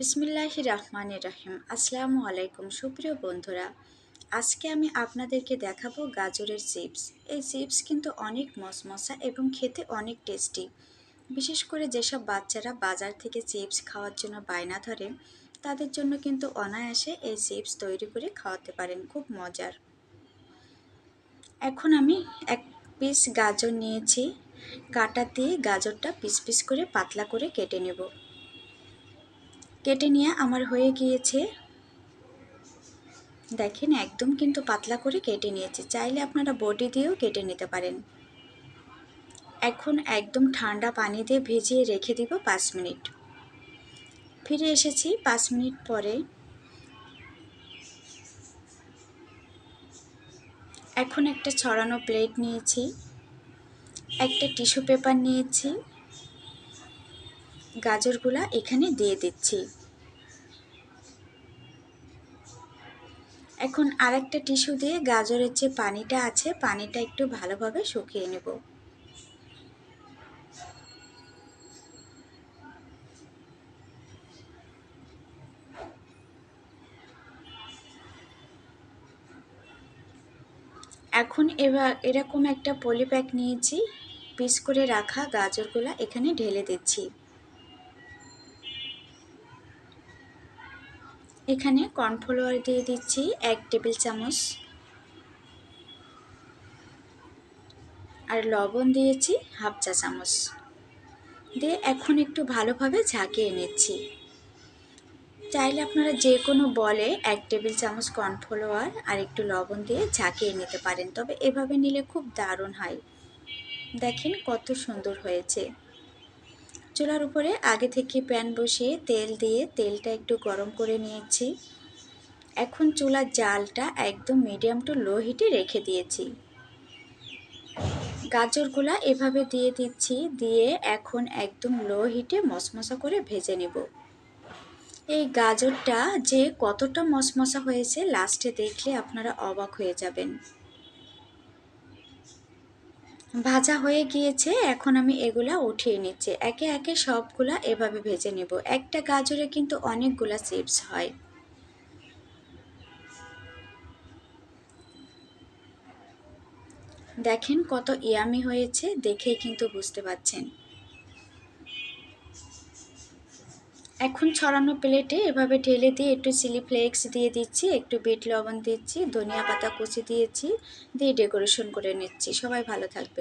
বিসমিল্লাহ রহমান রাহিম। আসসালামু আলাইকুম সুপ্রিয় বন্ধুরা, আজকে আমি আপনাদেরকে দেখাবো গাজরের চিপস। এই চিপস কিন্তু অনেক মশমশা এবং খেতে অনেক টেস্টি। বিশেষ করে যেসব বাচ্চারা বাজার থেকে চিপস খাওয়ার জন্য বায়না ধরে, তাদের জন্য কিন্তু অনায়াসে এই চিপস তৈরি করে খাওয়াতে পারেন, খুব মজার। এখন আমি এক পিস গাজর নিয়েছি। কাটা দিয়ে গাজরটা পিস পিস করে পাতলা করে কেটে নেব। কেটে নিয়ে আমার হয়ে গিয়েছে। দেখেন, একদম কিন্তু পাতলা করে কেটে নিয়েছি। চাইলে আপনারা বডি দিয়েও কেটে নিতে পারেন। এখন একদম ঠান্ডা পানি দিয়ে ভিজিয়ে রেখে দিব পাঁচ মিনিট। ফিরে এসেছি পাঁচ মিনিট পরে। এখন একটা ছড়ানো প্লেট নিয়েছি, একটা টিস্যু পেপার নিয়েছি। গাজরগুলা এখানে দিয়ে দিচ্ছি। এখন আরেকটা টিস্যু দিয়ে গাজরের যে পানিটা আছে, পানিটা একটু ভালোভাবে শুকিয়ে নেব। এখন এবার এরকম একটা পলিপ্যাক নিয়েছি, পিস করে রাখা গাজরগুলা এখানে ঢেলে দিচ্ছি। এখানে কর্নফ্লাওয়ার দিয়ে দিচ্ছি এক টেবিল চামচ। আর লবণ দিয়েছি হাফ চা চামচ। দিয়ে এখন একটু ভালোভাবে ঝাঁকিয়ে নিচ্ছি। চাইলে আপনারা যে কোনো বলে এক টেবিল চামচ কর্নফ্লাওয়ার আর একটু লবণ দিয়ে ঝাঁকিয়ে নিতে পারেন। তবে এভাবে নিলে খুব দারুণ হয়। দেখেন কত সুন্দর হয়েছে। চুলার উপরে আগে থেকে প্যান বসিয়ে তেল দিয়ে তেলটা একটু গরম করে নিয়েছি। এখন চুলার জালটা একদম মিডিয়াম টু লো হিটে রেখে দিয়েছি। গাজরগুলা এভাবে দিয়ে দিচ্ছি, দিয়ে এখন একদম লো হিটে মশমশা করে ভেজে নেব। এই গাজরটা যে কতটা মশমশা হয়েছে লাস্টে দেখলে আপনারা অবাক হয়ে যাবেন। ভাজা হয়ে গিয়েছে, এখন আমি এগুলা উঠিয়ে নিচ্ছি। একে একে সবগুলা এভাবে ভেজে নেব। একটা গাজরে কিন্তু অনেকগুলা চিপস হয়। দেখেন কত ইয়ামি হয়েছে, দেখেই কিন্তু বুঝতে পাচ্ছেন। এখন ছড়ানো প্লেটে এভাবে ঢেলে দিয়ে একটু চিলি ফ্লেক্স দিয়ে দিচ্ছি, একটু বিট লবণ দিচ্ছি, ধনিয়া পাতা কুচি দিয়েছি, দিয়ে ডেকোরেশন করে নিচ্ছি। সবাই ভালো থাকবেন।